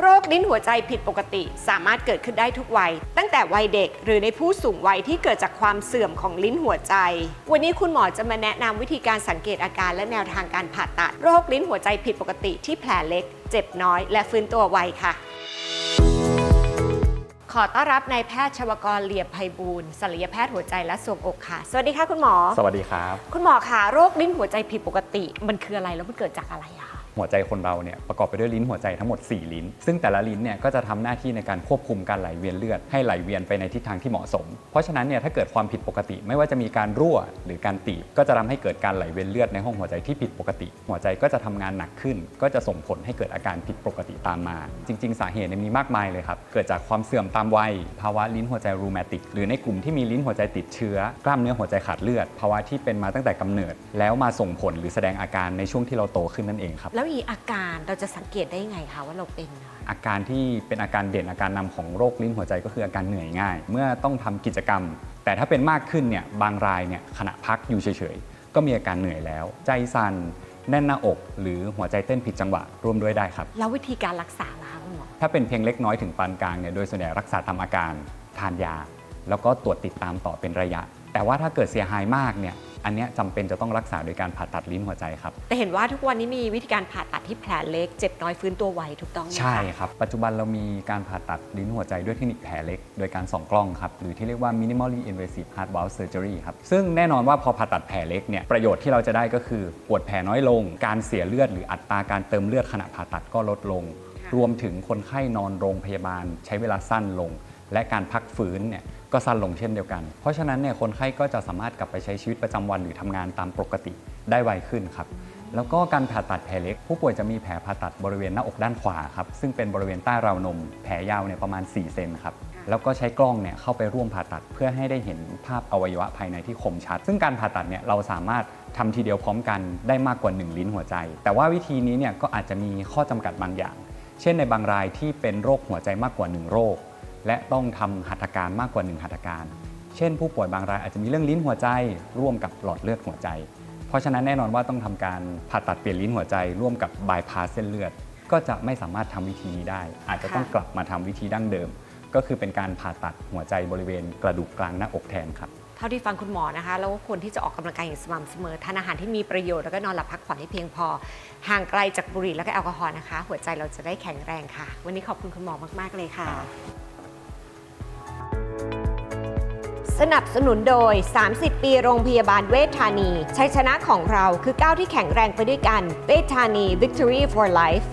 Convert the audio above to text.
คลิ้นหัวใจผิดปกติ สามารถเกิดขึ้นได้ทุกวัย ตั้งแต่วัยเด็กหรือในผู้สูงวัยที่เกิดจากความเสื่อมของลิ้นหัวใจ วันนี้คุณหมอจะมาแนะนำวิธีการสังเกตอาการและแนวทางการผ่าตัด โรคลิ้นหัวใจผิดปกติที่แผลเล็ก เจ็บน้อย และฟื้นตัวไวค่ะขอต้อนรับนายแพทย์ชวกรเหลียบไพบูลย์ศัลยแพทย์หัวใจและทรวงอกค่ะ สวัสดีค่ะคุณหมอ สวัสดีครับ คุณหมอคะโรคลิ้นหัวใจผิดปกติ มันคืออะไรแล้วมันเกิดจากอะไรอะคะ หัวใจคนเราเนี่ยประกอบไปด้วยลิ้นหัวใจทั้งหมด 4 ลิ้น ซึ่งแต่ละลิ้นเนี่ยก็จะทำหน้าที่ในการควบคุมการไหลเวียนเลือดให้ไหลเวียนไปในทิศทางที่เหมาะสม เพราะฉะนั้นเนี่ยถ้าเกิดความผิดปกติไม่ว่าจะมีการรั่วหรือการตีบก็จะทำให้เกิดการไหลเวียนเลือดในห้องหัวใจที่ผิดปกติ หัวใจก็จะทำงานหนักขึ้น ก็จะส่งผลให้เกิดอาการผิดปกติตามมา จริง ๆ สาเหตุเนี่ยมีมากมายเลยครับเกิดจากความเสื่อมตามวัยภาวะลิ้นหัวใจรูมาติกหรือในกลุ่มที่มีลิ้นหัวใจติดเชื้อกล้ามเนื้อหัวใจขาดเลือด ภาวะที่เป็นมาตั้งแต่กำเนิด แล้วมาส่งผลหรือแสดงอาการในช่วงที่เราโตขึ้นนั่นเองครับแล้วอีอาการเราจะสังเกตได้ยังไงคะว่าเราเป็นอะอาการที่เป็นอาการเด่นอาการนำของโรคลิ้นหัวใจก็คืออาการเหนื่อยง่าย เมื่อต้องทำกิจกรรม แต่ถ้าเป็นมากขึ้นเนี่ยบางรายเนี่ยขณะพักอยู่เฉยๆ ก็มีอาการเหนื่อยแล้ว ใจสั่นแน่นหน้าอก หรือหัวใจเต้นผิดจังหวะร่วมด้วยได้ครับ แล้ววิธีการรักษาล่ะคะคุณหมอถ้าเป็นเพียงเล็กน้อยถึงปานกลางเนี่ยโดยส่วนใหญ่รักษาตามอาการทานยา แล้วก็ตรวจติดตามต่อเป็นระยะ แต่ว่าถ้าเกิดเสียหายมากเนี่ย อันเนี้ยจำเป็นจะต้องรักษาโดยการผ่าตัดลิ้นหัวใจครับ แต่เห็นว่าทุกวันนี้มีวิธีการผ่าตัดที่แผลเล็กเจ็บน้อยฟื้นตัวไวถูกต้องไหมคะใช่ครับ ปัจจุบันเรามีการผ่าตัดลิ้นหัวใจด้วยเทคนิคแผลเล็ก โดยการส่องกล้องครับหรือที่เรียกว่า minimally invasive heart valve surgery ครับซึ่งแน่นอนว่าพอผ่าตัดแผลเล็กเนี่ยประโยชน์ที่เราจะได้ก็คือปวดแผลน้อยลง การเสียเลือดหรืออัตราการเติมเลือดขณะผ่าตัดก็ลดลง รวมถึงคนไข้นอนโรงพยาบาลใช้เวลาสั้นลง และการพักฟื้นเนี่ยก็สั้นลงเช่นเดียวกัน เพราะฉะนั้นเนี่ยคนไข้ก็จะสามารถกลับไปใช้ชีวิตประจำวันหรือทำงานตามปกติได้ไวขึ้นครับ แล้วก็การผ่าตัดแผลเล็ก ผู้ป่วยจะมีแผลผ่าตัดบริเวณหน้าอกด้านขวาครับ ซึ่งเป็นบริเวณใต้ราวนม แผลยาวเนี่ยประมาณ 4 เซนครับ แล้วก็ใช้กล้องเนี่ยเข้าไปร่วมผ่าตัดเพื่อให้ได้เห็นภาพอวัยวะภายในที่คมชัด ซึ่งการผ่าตัดเนี่ยเราสามารถทำทีเดียวพร้อมกันได้มากกว่า 1 ลิ้นหัวใจ แต่ว่าวิธีนี้เนี่ยก็อาจจะมีข้อจำกัดบางอย่าง เช่นในบางรายที่เป็นโรคหัวใจมากกว่า 1 โรค และต้องทำหัตถการมากกว่า 1 หัตถการ เช่น ผู้ป่วยบางรายอาจจะมีเรื่องลิ้นหัวใจ ร่วมกับหลอดเลือดหัวใจ เพราะฉะนั้นแน่นอนว่าต้องทำการผ่าตัดเปลี่ยนลิ้นหัวใจ ร่วมกับบายพาสเส้นเลือด ก็จะไม่สามารถทำวิธีนี้ได้ อาจจะต้องกลับมาทำวิธีดั้งเดิม ก็คือเป็นการผ่าตัดหัวใจบริเวณกระดูกกลางหน้าอกแทนครับเท่าที่ฟังคุณหมอนะคะ แล้วก็ควรที่จะออกกำลังกายอย่างสม่ำเสมอทานอาหารที่มีประโยชน์แล้วก็นอนหลับพักผ่อนให้เพียงพอ ห่างไกลจากบุหรี่แล้วก็แอลกอฮอล์นะคะ หัวใจเราจะได้แข็งแรงค่ะ วันนี้ขอบคุณคุณหมอมาก ๆ เลยค่ะ สนับสนุนโดย 30 ปีโรงพยาบาลเวชธานี ชัยชนะของเราคือก้าวที่แข็งแรงไปด้วยกัน เวชธานี Victory for Life